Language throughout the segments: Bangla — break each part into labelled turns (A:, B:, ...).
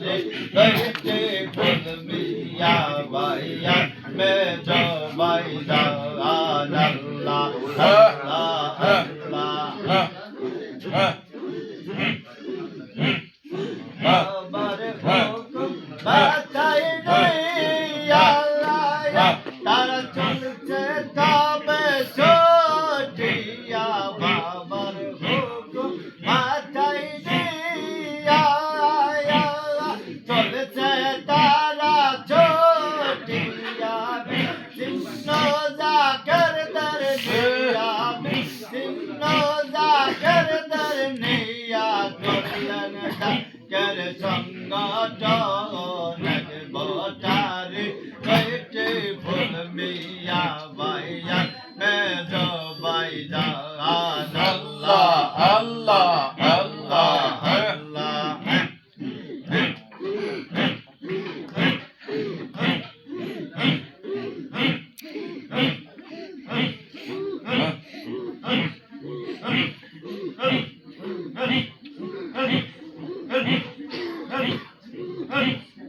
A: बैठे फुल मिया भैया मैं जो भाई जा अल्लाह চলছে তারা ছোটিয়া সিন্ন জাগর দর নিয়া সিন্ন জাগর দর নিয়া করলন কর সংগঠন বটারে বেটে ফুল মিয়া ভাইয়া মে জো ভাই যা আল্লাহ আল্লাহ।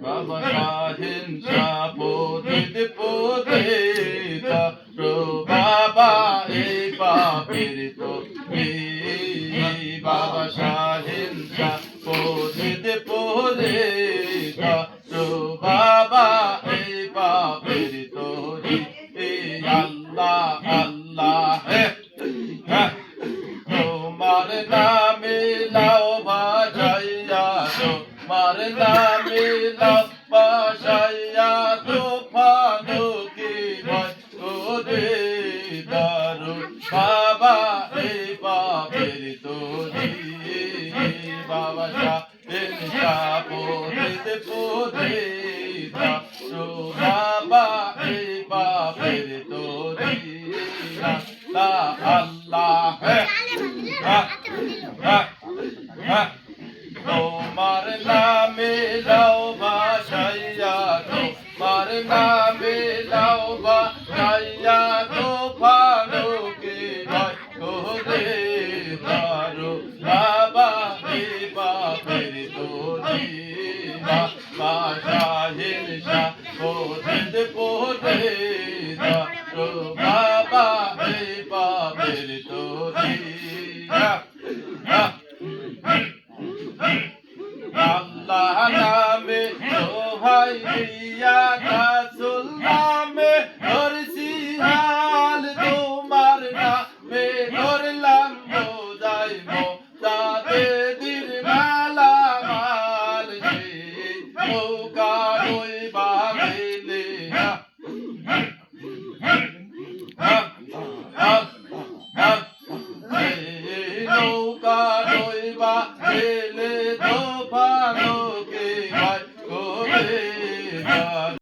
B: বাবা শাহিন শাহ পতিত পতিত প্রো বাবা এই পাপের তো এই বাবা শাহিন শাহ পতিত পতিত প্রো বাবা এই পাপের তো আল্লাহ আল্লাহ হ্যাঁ তোমার নামে নামে লাও বাজাইয়া তুফানো কি ভয় দারু বাবা এই তোরি বাবা শাহ পোতে পোতে দারু বাবা এই তোরি আল্লাহ নামে লাও বাসাইয়া তো ফালুকে ভয় করে তারো বাবা হে বাপের দিয়া গাছুল নামে ধরছি হাল। নৌকা ওই বাবেলে নৌকা ওই বাবেলে